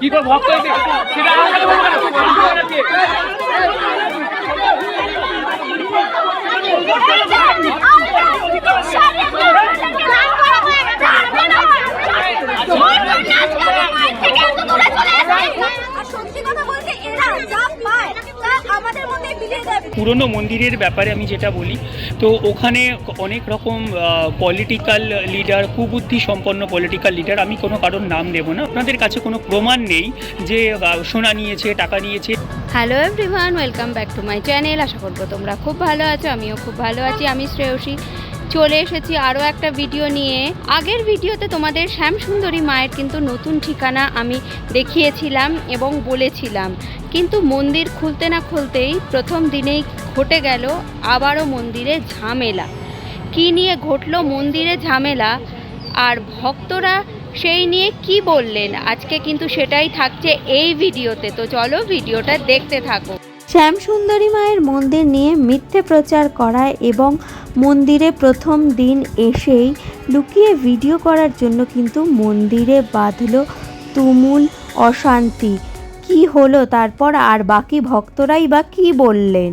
কি করে ভক্ত সেটা আমাকে বলব না তুই বলবি না কে? সত্যি কথা বলতে এরা যা পায় তা আমাদের মধ্যে বিলিয়ে দেয় পুরনো মন্দিরের ব্যাপারে আমি যেটা বলি, তো ওখানে অনেক রকম পলিটিক্যাল লিডার কুবুদ্ধি সম্পন্ন পলিটিক্যাল লিডার আমি কোনো কারোর নাম দেব না। আপনাদের কাছে কোনো প্রমাণ নেই যে সোনা নিয়েছে, টাকা নিয়েছে। Hello everyone welcome back to my channel আশা করব তোমরা খুব ভালো আছো, আমিও খুব ভালো আছি। আমি শ্রেয়সী। চলে এসেছি আরও একটা ভিডিও নিয়ে। আগের ভিডিওতে তোমাদের শ্যামসুন্দরী মায়ের কিন্তু নতুন ঠিকানা আমি দেখিয়েছিলাম এবং বলেছিলাম। কিন্তু মন্দির খুলতে না খুলতেই প্রথম দিনেই ঘটে গেল আবারও মন্দিরে ঝামেলা। কি নিয়ে ঘটলো মন্দিরে ঝামেলা? আর ভক্তরা সেই নিয়ে কি বললেন? আজকে কিন্তু সেটাই থাকছে এই ভিডিওতে তো। চলো ভিডিওটা দেখতে থাকো। শ্যামসুন্দরী মায়ের মন্দির নিয়ে মিথ্যে প্রচার করায় এবং মন্দিরে প্রথম দিন এসেই লুকিয়ে ভিডিও করার জন্য কিন্তু মন্দিরে বাঁধল তুমুল অশান্তি কি হলো তারপর আর বাকি ভক্তরাই বা কি বললেন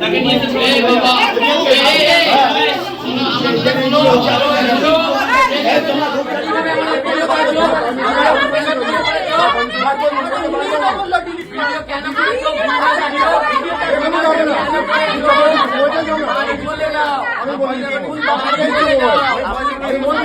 তাকে নিয়ে বাবা আমি বলি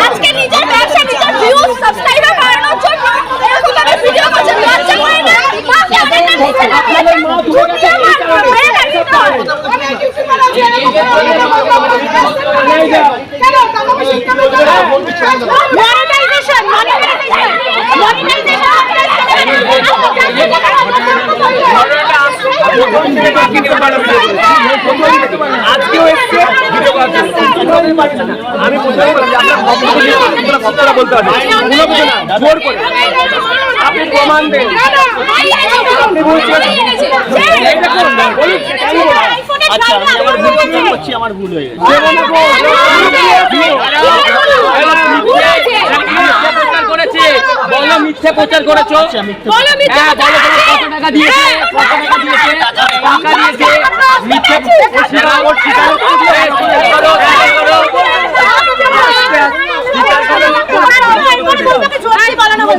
আজকে নিজের ব্যবসা নিজের ভিউজ সাবস্ক্রাইবার বাড়ানোর জন্য এরকম ভাবে ভিডিও করছেন লজ্জা করে না মাফিয়াদের নামে আপনাদের মা ধুয়ে গেছে হয়ে গেছে তো আমি কিছু বলা যায় কেন টাকা পয়সা ইনকাম মনিটাইজেশন মনিটাইজেশন আজকেও এসছে ভিডিও করার জন্য। আমি বুঝতে পারলাম যে আপনার ভক্তরা বলতে না জোর করে। আপনি প্রমাণ দেন। আপনি বলছেন। আচ্ছা আমি আমার ভুল করছি আমার ভুল হয়ে গেছে। প্রচার করেছে। বলো মিথ্যে প্রচার করেছ। বলো মিথ্যে হ্যাঁ বলো তোমার কত টাকা দিয়েছে? কত টাকা দিয়েছে? টাকা দিয়েছে? মিথ্যে স্বীকার করো স্বীকার করো স্বীকার করো স্বীকার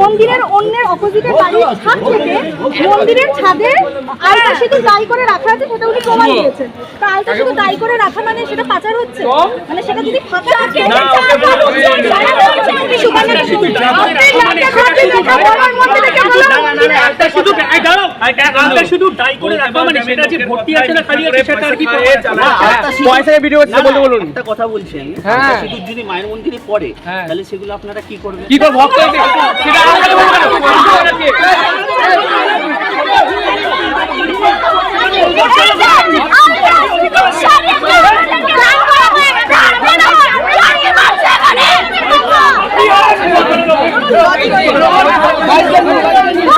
মন্দিরের অন্যের অপোজিটের বাড়ির ছাদ থেকে মন্দিরের ছাদে আলতা সেতু দায়ী করে রাখা আছে সেটা উনি প্রমাণ দিয়েছেন। তা আলতা শুধু দায়ী করে রাখা মানে সেটা পাচার হচ্ছে? মানে সেটা যদি ফাঁকা থাকে শুধু দায় করে রাখা মানে সেটা যে ভর্তি আছে না খালি আছে সেটা আর কি পয়সায় ভিডিও করতে বলতে বলুন একটা কথা বলছেন হ্যাঁ সিঁদুর যদি মায়ের মন্দিরে পড়ে তাহলে সেগুলো আপনারা কি করবেন কি করব ভক্ত সেটা আমরা বলব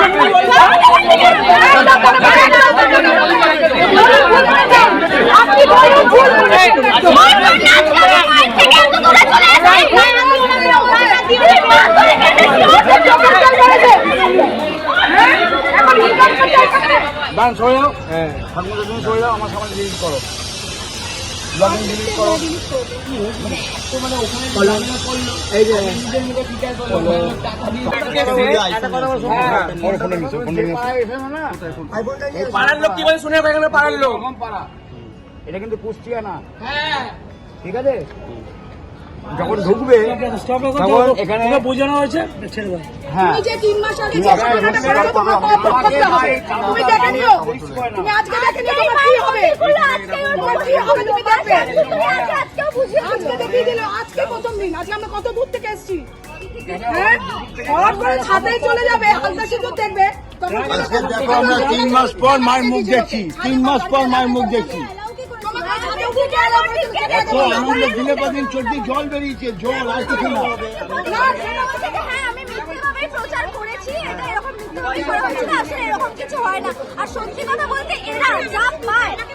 না হ্যাঁ তুমি সরে যাও আমার সামনে ডিলিট করো। ডিলিট করো। এই যে একটা কথা বলো। হ্যাঁ, নিছো, ফোনে নিছো। পাড়ার লোক কি বলে শুনে এখানে পাড়ার লোক? পাড়া। এটা কিন্তু কুষ্টিয়া না। ঠিক আছে? যখন ঢুকবে তখন এখানে বোঝানো হয়েছে? হ্যাঁ। তিন মাস আগে তুমি যে আগে ঘটনাটা স্বীকার ঘটেছে, তোমার করো, কত আমাকে করতে হবে? তুমি দেখে নিও। না। তুমি আজকে দেখে নিও তোমার কি হবে। তোমার কি হবে? তুমি দেখবে আজকে দেখিয়ে দিল আজকে প্রথম দিন। আজকে আমরা কত দূর থেকে এসেছি? হ্যাঁ? ছাদে চলে যাবে হালকা সিঁদুর দেখবে। তখন দেখো আমরা তিন মাস পর মায়ের মুখ দেখছি তিন মাস পর মায়ের মুখ দেখছি তোমাকে ছাদে উঠে গিয়ে allow করে তুমি দেখে এত আনন্দ পর চর্দি জল বেরিয়েছে জল আর কিছু না। হ্যাঁ প্রচার করেছি এটা এরকম এরকম কিছু হয় না। আর সত্যি কথা বলতে এরা যা পায়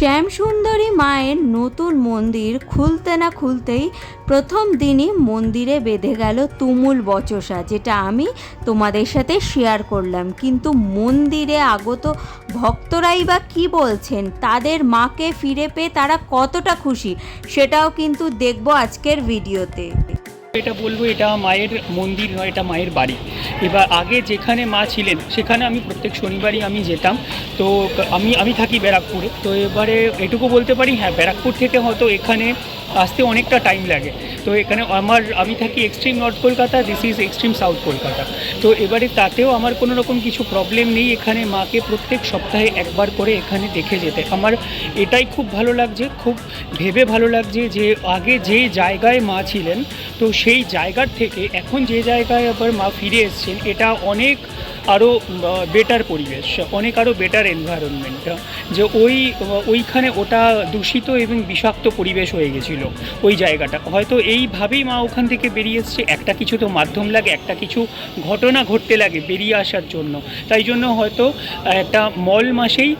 শ্যামসুন্দরী মায়ের নতুন মন্দির খুলতে না খুলতেই প্রথম দিনই মন্দিরে বেঁধে গেল তুমুল বচসা, যেটা আমি তোমাদের সাথে শেয়ার করলাম। কিন্তু মন্দিরে আগত ভক্তরাই বা কী বলছেন? তাদের মাকে ফিরে পেয়ে তারা কতটা খুশি? সেটাও কিন্তু দেখব আজকের ভিডিওতে এটা বলব, এটা মায়ের মন্দির নয়, এটা মায়ের বাড়ি। এবার আগে যেখানে মা ছিলেন, সেখানে আমি প্রত্যেক শনিবারই আমি যেতাম। তো আমি আমি থাকি ব্যারাকপুরে। তো এবারে এটুকু বলতে পারি হ্যাঁ ব্যারাকপুর থেকে হয়তো এখানে আসতে অনেকটা টাইম লাগে। তো এখানে আমার, আমি থাকি extreme north Kolkata this is extreme south Kolkata. তো এবারে তাতেও আমার কোনো রকম কিছু প্রবলেম নেই এখানে মাকে প্রত্যেক সপ্তাহে একবার করে এখানে দেখে যেতে। আমার এটাই খুব ভালো লাগছে, খুব ভেবে ভালো লাগছে যে আগে যে জায়গায় মা ছিলেন, তো সেই জায়গার থেকে এখন যে জায়গায় আবার মা ফিরে এসছেন, এটা অনেক আরও বেটার পরিবেশ, অনেক আরও বেটার এনভায়রনমেন্ট যে ওই, ওইখানে ওটা দূষিত এবং বিষাক্ত পরিবেশ হয়ে গেছিল ওই জায়গাটা। হয়তো এইভাবেই মা ওখান থেকে বেরিয়ে এসছে, একটা কিছু তো মাধ্যম লাগে, একটা কিছু ঘটনা ঘটতে লাগে বেরিয়ে আসার জন্য। তাই জন্য হয়তো একটা মল মাসেই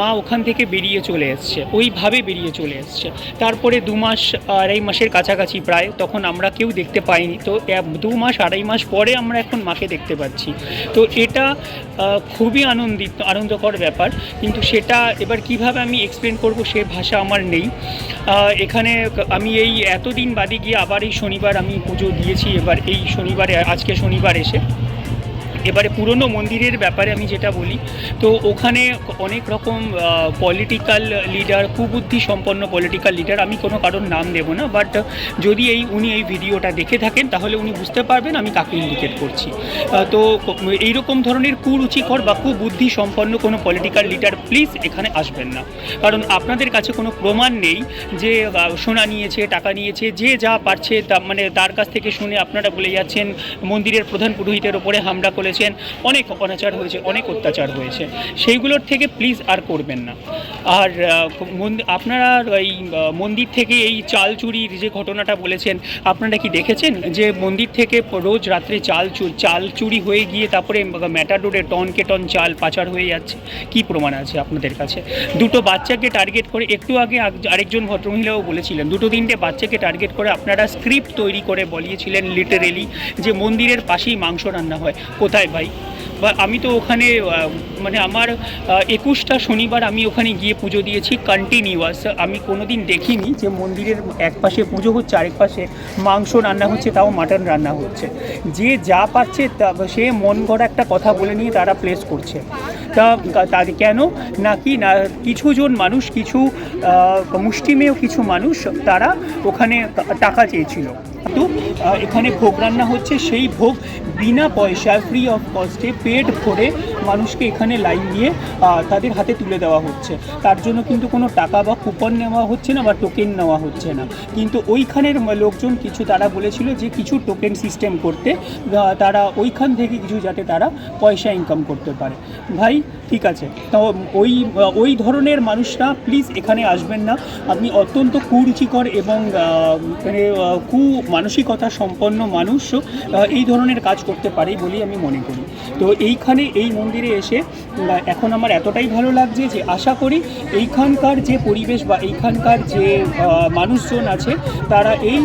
মা ওখান থেকে বেরিয়ে চলে এসছে, ওইভাবে বেরিয়ে চলে এসছে। তারপরে দু মাস আড়াই মাসের কাছাকাছি প্রায়, তখন আমরা কেউ দেখতে পাইনি। তো দু মাস আড়াই মাস পরে আমরা এখন মাকে দেখতে পাচ্ছি। তো এটা খুবই আনন্দিত, আনন্দকর ব্যাপার। কিন্তু সেটা এবার কীভাবে আমি এক্সপ্লেন করব সে ভাষা আমার নেই। এখানে আমি এই এতদিন বাদে গিয়ে আবার এই শনিবার আমি পুজো দিয়েছি, এবার এই শনিবারে, আজকে শনিবার এসে। এবারে পুরনো মন্দিরের ব্যাপারে আমি যেটা বলি, তো ওখানে অনেক রকম পলিটিক্যাল লিডার কুবুদ্ধি সম্পন্ন পলিটিক্যাল লিডার আমি কোনো কারোর নাম দেব না বাট যদি এই, উনি এই ভিডিওটা দেখে থাকেন, তাহলে উনি বুঝতে পারবেন আমি কাকে ইন্ডিকেট করছি। তো এইরকম ধরনের কুরুচিকর বা কুবুদ্ধি সম্পন্ন কোনো পলিটিক্যাল লিডার প্লিজ এখানে আসবেন না। কারণ আপনাদের কাছে কোনো প্রমাণ নেই যে সোনা নিয়েছে, টাকা নিয়েছে, যে যা পারছে, তা মানে তার কাছ থেকে শুনে আপনারা বলে যাচ্ছেন, মন্দিরের প্রধান পুরোহিতের ওপরে হামলা করেছেন, অনেক অনাচার হয়েছে, অনেক অত্যাচার হয়েছে। সেইগুলোর থেকে প্লিজ আর করবেন না। আর আপনারা এই মন্দির থেকে এই চাল চুরির যে ঘটনাটা বলেছেন, আপনারা কি দেখেছেন যে মন্দির থেকে রোজ রাত্রে চাল চাল চুরি হয়ে গিয়ে তারপরে ম্যাটাডোরে টনকে টন চাল পাচার হয়ে যাচ্ছে? কি প্রমাণ আছে আপনাদের কাছে? দুটো বাচ্চাকে টার্গেট করে, একটু আগে আরেকজন ভদ্রমহিলাও বলেছিলেন, দুটো তিনটে বাচ্চাকে টার্গেট করে আপনারা স্ক্রিপ্ট তৈরি করে বলিয়েছিলেন লিটারেলি যে মন্দিরের পাশেই মাংস রান্না হয়, কোথায় ভাই। বা আমি তো ওখানে মানে আমার একুশটা শনিবার আমি ওখানে গিয়ে পুজো দিয়েছি কন্টিনিউয়াস আমি কোনোদিন দেখিনি যে মন্দিরের এক পাশে পুজো হচ্ছে, আরেক পাশে মাংস রান্না হচ্ছে, তাও মাটন রান্না হচ্ছে। যে যা পাচ্ছে তা সে মন গড়া একটা কথা বলে নিয়ে তারা প্লেস করছে। তা তার কেন? নাকি না কিছুজন মানুষ, কিছু মুষ্টিমেয় কিছু মানুষ, তারা ওখানে টাকা চেয়েছিল। তো আহ, এখানে ভোগ রান্না হচ্ছে। সেই ভোগ বিনা পয়সায় ফ্রি অফ কস্টে পেট ভরে মানুষকে এখানে লাইন দিয়ে তাদের হাতে তুলে দেওয়া হচ্ছে। তার জন্য কিন্তু কোনো টাকা বা কুপন নেওয়া হচ্ছে না বা টোকেন নেওয়া হচ্ছে না। কিন্তু ওইখানের লোকজন কিছু তারা বলেছিল যে কিছু টোকেন সিস্টেম করতে তারা ওইখান থেকে কিছু যাতে তারা পয়সা ইনকাম করতে পারে। ভাই ঠিক আছে। তো ওই ওই ধরনের মানুষরা প্লিজ এখানে আসবেন না। আপনি অত্যন্ত কুরুচিকর এবং মানে কু মানসিকতা সম্পন্ন মানুষও আহ, এই ধরনের কাজ করতে পারে বলেই আমি মনে করি। তো এইখানে এই মন্দিরে এসে এখন আমার এতটাই ভালো লাগছে যে আশা করি এইখানকার যে পরিবেশ বা এইখানকার যে মানুষজন আছে তারা এই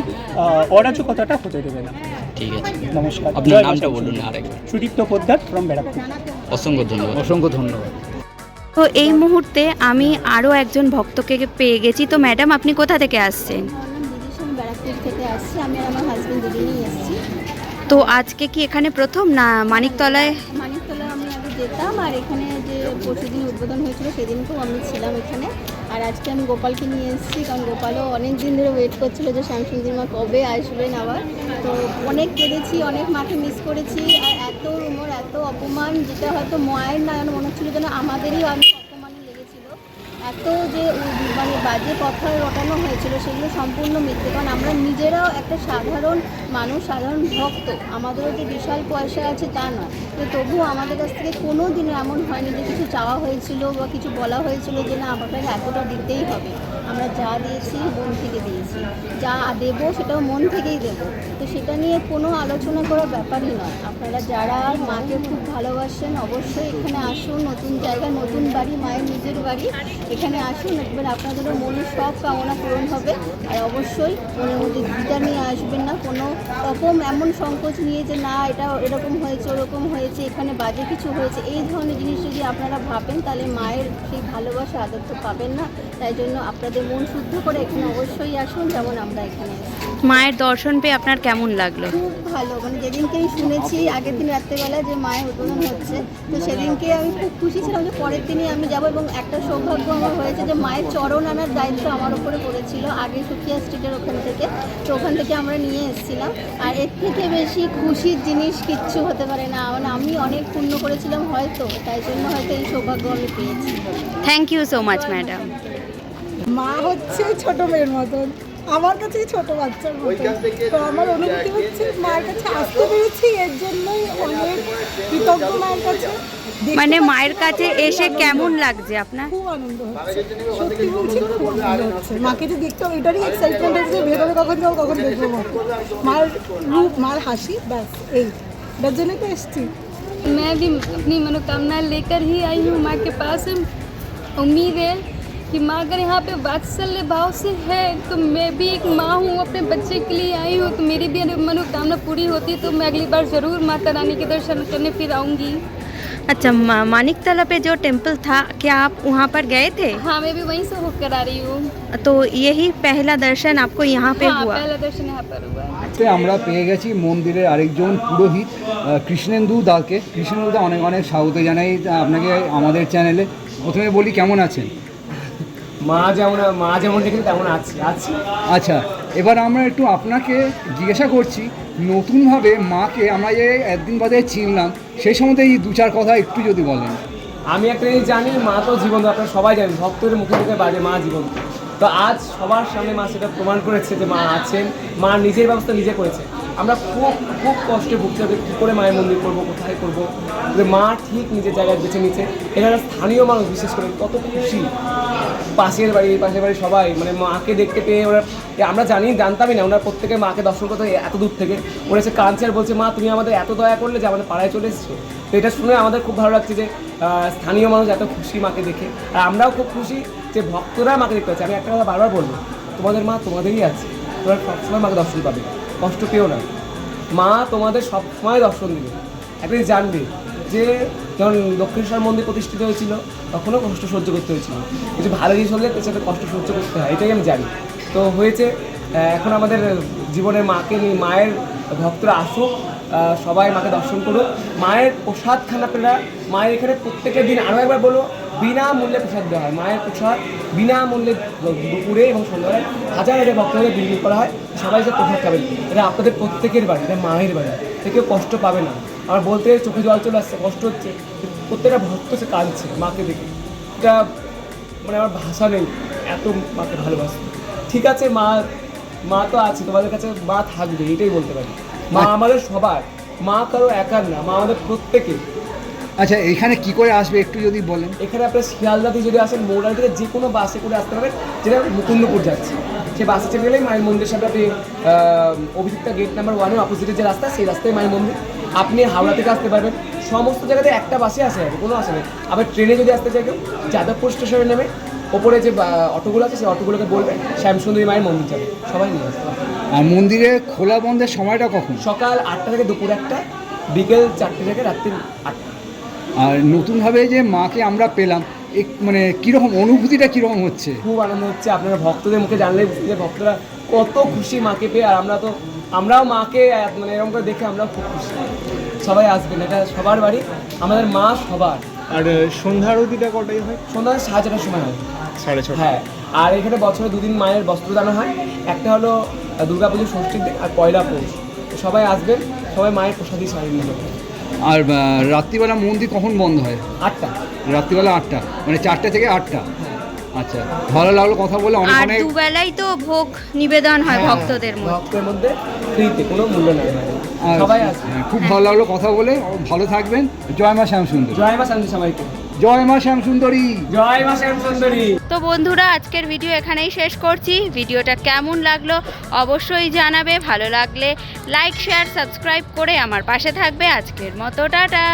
অরাজকতাটা হতে দেবে না। ঠিক আছে। নমস্কার। আপনার নামটা বলুন আরেকবার। সুদীপ্ত পোদ্দার ফ্রম ব্যারাকপুর। অসংখ্য ধন্যবাদ। অসংখ্য ধন্যবাদ। তো এই মুহূর্তে আমি আরও একজন ভক্তকে পেয়ে গেছি। তো ম্যাডাম আপনি কোথা থেকে আসছেন? আমার নাম দিদিশন ব্যারাকপুর থেকে আসছি। আমি আমার হাজব্যান্ড দুজনেই এসেছি। তো আজকে কি এখানে প্রথম না মানিকতলায় মানিকতলা আমি আগে যেতাম, আর এখানে যে পরশুদিন উদ্বোধন হয়েছিল সেদিনকেও আমি ছিলাম এখানে। আর আজকে আমি গোপালকে নিয়ে এসেছি, কারণ গোপালও অনেক দিন ধরে ওয়েট করছিল যে শ্যামসুন্দর মা কবে আসবেন আবার তো অনেক কেঁদেছি, অনেক মাকে মিস করেছি, আর এত রুমোর এত অপমান, যেটা হয়তো মায়ের না মনে হচ্ছিল যেন আমাদেরই লেগেছিল। এত যে মানে বাজে কথা রটানো হয়েছিল, সেগুলো সম্পূর্ণ মিথ্যে। কারণ আমরা নিজেরাও একটা সাধারণ মানুষ সাধারণ ভক্ত, আমাদেরও যে বিশাল পয়সা আছে তা নয়। তো তবুও আমাদের কাছ থেকে কোনো দিনও এমন হয়নি যে কিছু চাওয়া হয়েছিল বা কিছু বলা হয়েছিল যে না আপনাকে এতটা দিতেই হবে। আমরা যা দিয়েছি, মন থেকে দিয়েছি। যা দেবো, সেটাও মন থেকেই দেবো। তো সেটা নিয়ে কোনো আলোচনা করার ব্যাপারই নয়। আপনারা যারা মাকে খুব ভালোবাসেন, অবশ্যই এখানে আসুন। নতুন জায়গা নতুন বাড়ি, মায়ের নিজের বাড়ি। এখানে আসুন, একবার আপনাদেরও মনের সব কামনা পূরণ হবে। আর অবশ্যই মনের মধ্যে ভিটা নিয়ে আসবেন না, কোনো রকম এমন সংকোচ নিয়ে যে না এটা এরকম হয়েছে ওরকম হয়েছে এখানে বাজে কিছু হয়েছে। এই ধরনের জিনিস যদি আপনারা ভাবেন তাহলে মায়ের সেই ভালোবাসা আদর তো পাবেন না। তাই জন্য আপনাদের মন শুদ্ধ করে এখানে অবশ্যই আসুন যেমন আমরা এখানে মায়ের দর্শন পেয়ে আপনার কেমন লাগল? খুব ভালো। মানে যেদিনকেই শুনেছি আগের দিন রাত্রেবেলা যে মায়ের উদ্বোধন হচ্ছে তো সেদিনকে আমি খুব খুশি ছিলাম যে পরের দিনই আমি যাব এবং একটা সৌভাগ্য আমার হয়েছে যে মায়ের চরণ আনার দায়িত্ব আমার উপরে পড়েছিল আগে সুকিয়া স্ট্রিটের ওখান থেকে। তো ওখান থেকে আমরা নিয়ে এসেছিলাম। আর এর থেকে বেশি খুশির জিনিস কিচ্ছু হতে পারে না। মানে আমি অনেক পূর্ণ করেছিলাম হয়তো তাই জন্য হয়তো এই সৌভাগ্য আমি পেয়েছি। Thank you so much madam মা হচ্ছে ছোট মেয়ের মতন। আমার কাছে ছোট বাচ্চার মতন। তো আমার অনুভূতি হচ্ছে মায়ের কাছে আসতে পেরেছি এর জন্যই অনেক কৃতজ্ঞ মায়ের কাছে। মানে পাচ্ছি মায়ের কাছে খুব এসে আনন্দ কেমন হচ্ছে। লাগছে আপনার খুব আনন্দ হচ্ছে সত্যি বলছি খুব আনন্দ হচ্ছে মাকে যে দেখতে হবে এটারই এক্সাইটমেন্ট হচ্ছে যে ভেতরে কখন যাবো কখন দেখবো মাকে মার রূপ মার হাসি ব্যাস এই এটার জন্যই তো এসছি मैं भी अपनी मनोकामना लेकर ही आई हूँ माँ के पास उम्मीद है कि माँ अगर यहाँ पे वात्सल्य भाव से है तो मैं भी एक माँ हूँ अपने बच्चे के लिए आई हूँ तो मेरी भी मनोकामना पूरी होती तो मैं अगली बार ज़रूर माता रानी के दर्शन करने फिर आऊँगी अच्छा मा- मानिकतला पे जो टेम्पल था क्या आप वहाँ पर गए थे हाँ मैं भी वहीं से होकर आ रही हूँ तो यही पहला दर्शन आपको यहाँ पे हाँ हुआ पहला दर्शन यहाँ पर हुआ है আজকে আমরা পেয়ে গেছি মন্দিরের আরেকজন পুরোহিত আহ, কৃষ্ণেন্দু দাকে কৃষ্ণেন্দু দা অনেক অনেক স্বাগত জানাই আহ, আপনাকে আমাদের চ্যানেলে প্রথমে বলি কেমন আছেন মা যেমন মা যেমন দেখেন তেমন আছি আছি আচ্ছা এবার আমরা একটু আপনাকে জিজ্ঞাসা করছি, নতুনভাবে মাকে আমরা যে একদিন বাদে চিনলাম, সেই সম্বন্ধে এই দু চার কথা একটু যদি বলেন। আমি একটা জিনিস জানি, মা তো জীবন্ত, আপনারা সবাই জানেন ভক্তের মুখে মুখে বাজে মা জীবন তো আজ সবার সামনে মা সেটা প্রমাণ করেছে যে মা আছেন, মা নিজের ব্যবস্থা নিজে করেছে। আমরা খুব খুব কষ্টে ভুগছি যে কী করে মায়ের মন্দির করব, কোথায় করব। যে মা ঠিক নিজের জায়গায় বেছে নিচ্ছে এখানে স্থানীয় মানুষ বিশেষ করে কত খুশি। পাশের বাড়ি পাশের বাড়ি সবাই মানে মাকে দেখতে পেয়ে ওরা আমরা জানি, জানতামই না, ওনার প্রত্যেকে মাকে দর্শন করতে এত দূর থেকে। ওরা এসে কাঁদছে বলছে, মা, তুমি আমাদের এত দয়া করলে যে আমাদের পাড়ায় চলে এসছো? তো এটা শুনে আমাদের খুব ভালো লাগছে যে স্থানীয় মানুষ এত খুশি মাকে দেখে। আর আমরাও খুব খুশি যে ভক্তরা মাকে দেখতে পাচ্ছে। আমি একটা কথা বারবার বলব, তোমাদের মা তোমাদেরই আছে। তোমরা সবসময় মাকে দর্শন পাবে। কষ্ট পেও না। মা তোমাদের সবসময় দর্শন দিবে। একদিন জানবে যে যখন দক্ষিণেশ্বর মন্দির প্রতিষ্ঠিত হয়েছিল, তখনও কষ্ট সহ্য করতে হয়েছিল। কিছু ভালো জিনিস হলে সাথে কষ্ট সহ্য করতে হয়, এটাই আমি জানি। তো হয়েছে এখন আমাদের জীবনে মাকে মায়ের ভক্তরা আসুক সবাই মাকে দর্শন করুন মায়ের প্রসাদ খান মায়ের এখানে প্রত্যেকের দিন আরও একবার বলো, বিনামূল্যে প্রসাদ দেওয়া হয়। মায়ের প্রসাদ বিনামূল্যে দুপুরে এবং সন্ধ্যাবেলায় হাজার হাজার ভক্তদের বিলি করা হয়। সবাই যে প্রসাদ খাবেন, এটা আপনাদের প্রত্যেকের বাড়ি, এটা মায়ের বাড়ি। সে কেউ কষ্ট পাবে না। আমার বলতে চোখে জল চলে আসছে, কষ্ট হচ্ছে। প্রত্যেকটা ভক্ত সে কাঁদছে, মাকে দেখে। এটা মানে আমার ভাষা নেই, এত মাকে ভালোবাসে ঠিক আছে, মা মা তো আছে, তোমাদের কাছে মা থাকবে, এটাই বলতে পারি। মা আমাদের সবার মা কারও একার না মা আমাদের প্রত্যেকের। আচ্ছা এখানে কি করে আসবে একটু যদি বলেন? এখানে আপনার শিয়ালদাতে যদি আসেন মৌরাল থেকে যে কোনো বাসে করে আসতে পারবেন যেটা মুকুন্দপুর যাচ্ছে। সেই বাসে চেপে গেলেই মায়ের মন্দিরের সাথে আপনি অভিযুক্তা গেট নাম্বার ওয়ানের অপোজিটে যে রাস্তা সেই রাস্তায় মায়ের মন্দির। আপনি হাওড়া থেকে আসতে পারবেন। সমস্ত জায়গাতে একটা বাসে আসে যাবে কোনো আসে নেই আবার ট্রেনে যদি আসতে চাই কেউ যাদবপুর স্টেশনে নেমে ওপরে যে অটোগুলো আছে সেই অটোগুলোকে বলবে শ্যামসুন্দরী মায়ের মন্দির যাবে। সবাই নিয়ে আসবে। আর মন্দিরে খোলা বন্ধের সময়টা কখন? সকাল আটটা থেকে দুপুর একটা বিকেল চারটে থেকে রাত্রি আটটা। আর নতুনভাবে যে মাকে আমরা পেলাম এক- মানে কীরকম অনুভূতিটা কীরকম হচ্ছে? খুব আনন্দ হচ্ছে আপনারা ভক্তদের মুখে জানলে যে ভক্তরা কত খুশি মাকে পেয়ে আর আমরা তো আমরাও মাকে মানে এরকম করে দেখে আমরাও খুব খুশি। সবাই আসবেন এটা সবার বাড়ি আমাদের মা সবার। আর সন্ধ্যা আরতিটা কটাই হয়? সন্ধ্যা সাড়ে ছটার সময় হয়। সাড়ে ছটা। হ্যাঁ আর এখানে বছরে দুদিন মায়ের বস্ত্র বস্ত্রদান হয়। একটা হলো দুর্গা পুজোর ষষ্ঠীর দিন আর পয়লা পৌষ। সবাই আসবেন সবাই মায়ের প্রসাদই শাড়ি নিয়ে। যাবেন আর রাত্রিবেলা মন্দির কখন বন্ধ হয়? আটটা। রাত্রিবেলা আটটা মানে চারটে থেকে আটটা? আচ্ছা ভালো লাগল কথা বলে অনেক আর অনেক দুবেলাই তো ভোগ নিবেদন হয় হ্যাঁ, ভক্তদের মধ্যে। ভক্তের মধ্যে ফ্রিতে কোনো মূল্য নেই আর সবাই আসবে। হ্যাঁ, খুব ভালো লাগল কথা বলে ভালো থাকবেন। জয় মা শ্যামসুন্দর। জয় মা শান্তি সবাইকে। জয় মা শ্যাম সুন্দরী। জয় মা শ্যাম সুন্দরী। তো বন্ধুরা আজকের ভিডিও এখানেই শেষ করছি। ভিডিওটা কেমন লাগল অবশ্যই জানাবে। ভালো লাগলে লাইক শেয়ার সাবস্ক্রাইব করে আমার পাশে থাকবে। আজকের মতো টাটা।